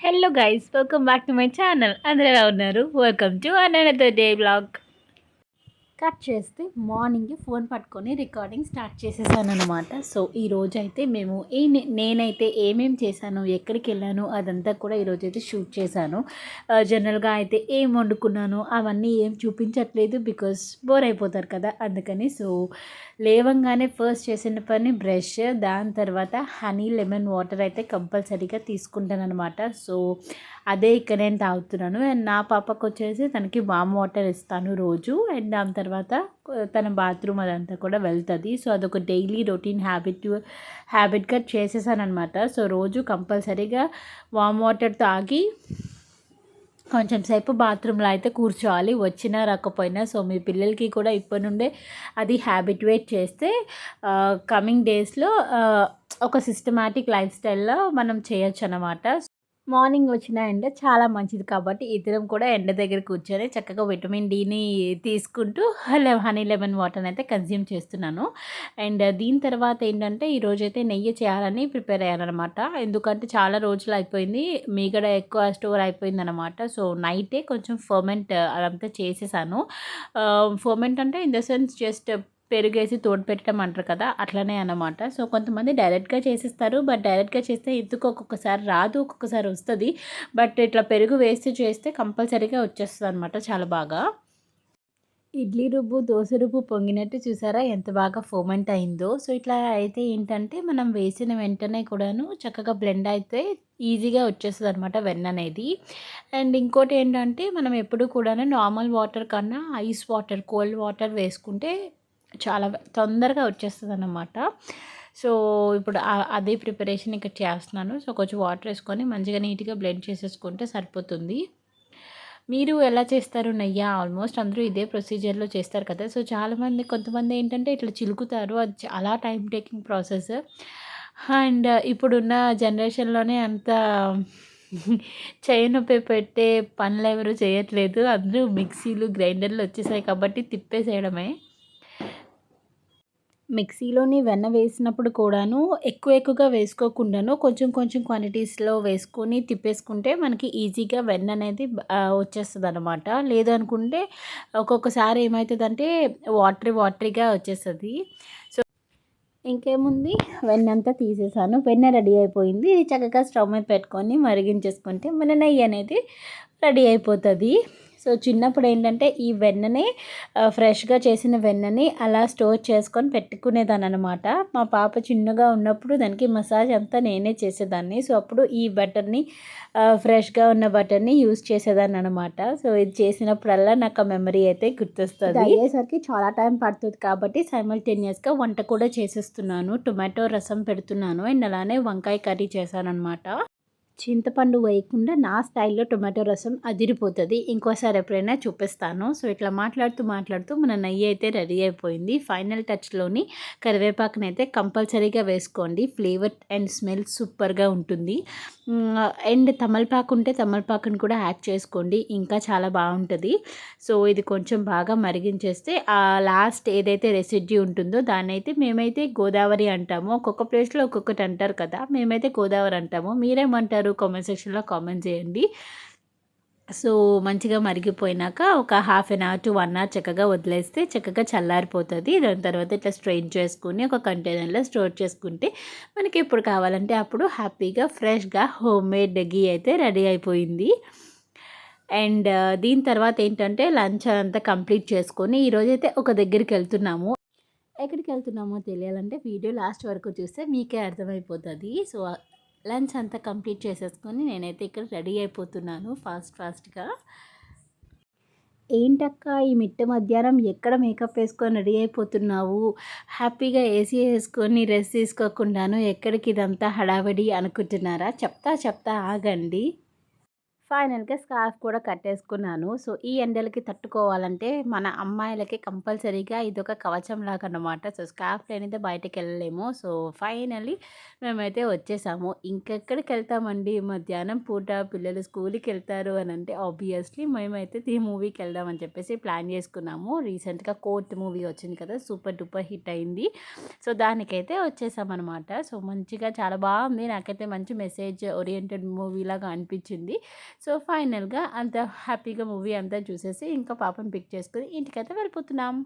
Hello guys welcome back to my channel అందరూ ఎలా ఉన్నారు? Welcome to another day blog cut చేస్తే morning phone పట్టుకొని రికార్డింగ్ స్టార్ట్ చేసేసాను అనమాట సో ఈ రోజైతే అయితే మేము ఏ నేనైతే ఏమేం చేశాను ఎక్కడికి వెళ్ళాను అదంతా కూడా ఈరోజు అయితే షూట్ చేశాను. జనరల్గా అయితే ఏం వండుకున్నాను అవన్నీ ఏం చూపించట్లేదు బికాస్ బోర్ అయిపోతారు కదా అందుకని. సో లేవంగానే ఫస్ట్ చేసిన పని బ్రష్ దాని తర్వాత హనీ లెమన్ వాటర్ అయితే కంపల్సరీగా తీసుకుంటాను అనమాట సో అదే ఇక్కడ నేను తాగుతున్నాను. అండ్ నా పాపకు వచ్చేసి తనకి వామ్ వాటర్ ఇస్తాను రోజు. అండ్ దాని తర్వాత తర్వాత తన బాత్రూమ్ అదంతా కూడా వెళ్తుంది. సో అదొక డైలీ రొటీన్ హ్యాబిట్ హ్యాబిట్గా చేసేసాను అనమాట సో రోజు కంపల్సరీగా వామ్ వాటర్ తాగి కొంచెం సేపు బాత్రూంలో అయితే కూర్చోవాలి. వచ్చినా రాకపోయినా. సో మీ పిల్లలకి కూడా ఇప్పటి నుండే అది హ్యాబిట్వేట్ చేస్తే కమింగ్ డేస్లో ఒక సిస్టమాటిక్ లైఫ్ స్టైల్లో మనం చేయొచ్చు అనమాట మార్నింగ్ వచ్చిన ఎండ చాలా మంచిది. కాబట్టి ఇద్దరం కూడా ఎండ దగ్గర కూర్చొని చక్కగా విటమిన్ డీని తీసుకుంటూ హనీ లెమన్ వాటర్ని అయితే కన్జ్యూమ్ చేస్తున్నాను. అండ్ దీని తర్వాత ఏంటంటే ఈరోజు అయితే నెయ్యి చేయాలని ప్రిపేర్ అయ్యానమాట ఎందుకంటే చాలా రోజులు అయిపోయింది. మీగడ ఎక్కువ స్టోర్ అయిపోయింది అనమాట సో నైటే కొంచెం ఫర్మెంట్ అదంతా చేసేసాను. ఫర్మెంట్ అంటే ఇన్ ద సెన్స్ జస్ట్ పెరుగేసి తోడు పెట్టడం అంటారు కదా అట్లనే అనమాట సో కొంతమంది డైరెక్ట్గా చేసేస్తారు. బట్ డైరెక్ట్గా చేస్తే ఎందుకు ఒక్కొక్కసారి రాదు ఒక్కొక్కసారి వస్తుంది. బట్ ఇట్లా పెరుగు వేసి చేస్తే కంపల్సరీగా వచ్చేస్తుంది అనమాట చాలా బాగా. ఇడ్లీ రుబ్బు దోశ రుబ్బు పొంగినట్టు చూసారా? ఎంత బాగా ఫోమెంట్ అయిందో. సో ఇట్లా అయితే ఏంటంటే మనం వేసిన వెంటనే కూడాను చక్కగా బ్లెండ్ అయితే ఈజీగా వచ్చేస్తుంది అనమాట వెన్న అనేది. అండ్ ఇంకోటి ఏంటంటే మనం ఎప్పుడు కూడా నార్మల్ వాటర్ కన్నా ఐస్ వాటర్ కోల్డ్ వాటర్ వేసుకుంటే చాలా తొందరగా వచ్చేస్తుంది అన్నమాట సో ఇప్పుడు అదే ప్రిపరేషన్ ఇక్కడ చేస్తున్నాను. సో కొంచెం వాటర్ వేసుకొని మంచిగా నీట్గా బ్లెండ్ చేసేసుకుంటే సరిపోతుంది. మీరు ఎలా చేస్తారు నెయ్యి? ఆల్మోస్ట్ అందరూ ఇదే ప్రొసీజర్లో చేస్తారు కదా. సో చాలామంది కొంతమంది ఏంటంటే ఇట్లా చిలుకుతారు. అది చాలా టైం టేకింగ్ ప్రాసెస్. అండ్ ఇప్పుడున్న జనరేషన్లోనే అంత చేయనొప్పి పెట్టే పనులు ఎవరు చేయట్లేదు. అందరూ మిక్సీలు గ్రైండర్లు వచ్చేసాయి కాబట్టి తిప్పేసేయడమే. మిక్సీలోని వెన్న వేసినప్పుడు కూడాను ఎక్కువ ఎక్కువగా వేసుకోకుండాను కొంచెం కొంచెం క్వాంటిటీస్లో వేసుకొని తిప్పేసుకుంటే మనకి ఈజీగా వెన్న అనేది వచ్చేస్తుంది అనమాట లేదనుకుంటే ఒక్కొక్కసారి ఏమవుతుందంటే వాటరీ వాటరీగా వచ్చేస్తుంది. సో ఇంకేముంది? వెన్న అంతా తీసేసాను. వెన్న రెడీ అయిపోయింది. చక్కగా స్టవ్ మీద పెట్టుకొని మరిగించేసుకుంటే మన నెయ్యి అనేది రెడీ అయిపోతుంది. సో చిన్నప్పుడు ఏంటంటే ఈ వెన్నని ఫ్రెష్గా చేసిన వెన్నని అలా స్టోర్ చేసుకొని పెట్టుకునేదాన్ని అనమాట మా పాప చిన్నగా ఉన్నప్పుడు దానికి మసాజ్ అంతా నేనే చేసేదాన్ని. సో అప్పుడు ఈ బటర్ని ఫ్రెష్గా ఉన్న బటర్ని యూస్ చేసేదాన్ని అనమాట సో ఇది చేసినప్పుడల్లా నాకు ఆ మెమరీ అయితే గుర్తొస్తుంది. అయ్యేసరికి చాలా టైం పడుతుంది కాబట్టి సైమల్టేనియస్గా వంట కూడా చేసేస్తున్నాను. టొమాటో రసం పెడుతున్నాను. అండ్ అలానే వంకాయ కర్రీ చేశాను అనమాట చింతపండు వేయకుండా నా స్టైల్లో టొమాటో రసం అదిరిపోతుంది. ఇంకోసారి ఎప్పుడైనా చూపిస్తాను. సో ఇట్లా మాట్లాడుతూ మాట్లాడుతూ మన నెయ్యి అయితే రెడీ అయిపోయింది. ఫైనల్ టచ్లోని కరివేపాకుని అయితే కంపల్సరీగా వేసుకోండి. ఫ్లేవర్ అండ్ స్మెల్ సూపర్గా ఉంటుంది. అండ్ తమలపాకు ఉంటే తమలపాకుని కూడా యాడ్ చేసుకోండి. ఇంకా చాలా బాగుంటుంది. సో ఇది కొంచెం బాగా మరిగించేస్తే ఆ లాస్ట్ ఏదైతే రెసిడ్యూ ఉంటుందో దాన్ని అయితే మేమైతే గోదావరి అంటాము. ఒక్కొక్క ప్లేస్లో ఒక్కొక్కటి అంటారు కదా. మేమైతే గోదావరి అంటాము. మీరేమంటారు? కామెంట్ సెక్షన్లో కామెంట్ చేయండి. సో మంచిగా మరిగిపోయినాక ఒక half an hour to one hour చక్కగా వదిలేస్తే చక్కగా చల్లారిపోతుంది. దాని తర్వాత ఇట్లా స్ట్రెయిన్ చేసుకుని ఒక కంటైనర్లో స్టోర్ చేసుకుంటే మనకి ఎప్పుడు కావాలంటే అప్పుడు హ్యాపీగా ఫ్రెష్గా హోమ్ మేడ్ గీ అయితే రెడీ అయిపోయింది. అండ్ uh, దీని తర్వాత ఏంటంటే లంచ్ అంతా కంప్లీట్ చేసుకొని ఈరోజైతే ఒక దగ్గరికి వెళ్తున్నాము. ఎక్కడికి వెళ్తున్నామో తెలియాలంటే వీడియో లాస్ట్ వరకు చూస్తే మీకే అర్థమైపోతుంది. సో లంచ్ అంతా కంప్లీట్ చేసేసుకొని నేనైతే ఇక్కడ రెడీ అయిపోతున్నాను ఫాస్ట్ ఫాస్ట్గా. ఏంటక్క ఈ మిట్ట మధ్యాహ్నం ఎక్కడ మేకప్ వేసుకొని రెడీ అయిపోతున్నావు? హ్యాపీగా ఏసీ వేసుకొని రెస్ట్ తీసుకోకుండాను ఎక్కడికి ఇదంతా హడావిడి అనుకుంటున్నారా? చెప్తా చెప్తా ఆగండి. ఫైనల్గా స్కార్ఫ్ కూడా కట్టేసుకున్నాను. సో ఈ ఎండలకి తట్టుకోవాలంటే మన అమ్మాయిలకి కంపల్సరీగా ఇదొక కవచం లాగా అనమాట సో స్కార్ఫ్ లేనిదే బయటకు వెళ్ళలేము సో ఫైనలీ మేమైతే వచ్చేసాము. ఇంకెక్కడికి వెళ్తామండి మధ్యాహ్నం? పూట పిల్లలు స్కూల్కి వెళ్తారు అని అంటే ఆబ్వియస్లీ మేమైతే ఈ మూవీకి వెళ్దామని చెప్పేసి ప్లాన్ చేసుకున్నాము. రీసెంట్గా కోర్ట్ మూవీ వచ్చింది కదా సూపర్ డూపర్ హిట్ అయింది. సో దానికైతే వచ్చేసామన్నమాట. సో మంచిగా చాలా బాగుంది. నాకైతే మంచి మెసేజ్ ఓరియంటెడ్ మూవీ లాగా అనిపించింది. సో ఫైనల్గా అంత హ్యాపీగా మూవీ అంతా చూసేసి ఇంకా పాపను పిక్ చేసుకుని ఇంటికైతే వెళ్ళిపోతున్నాం.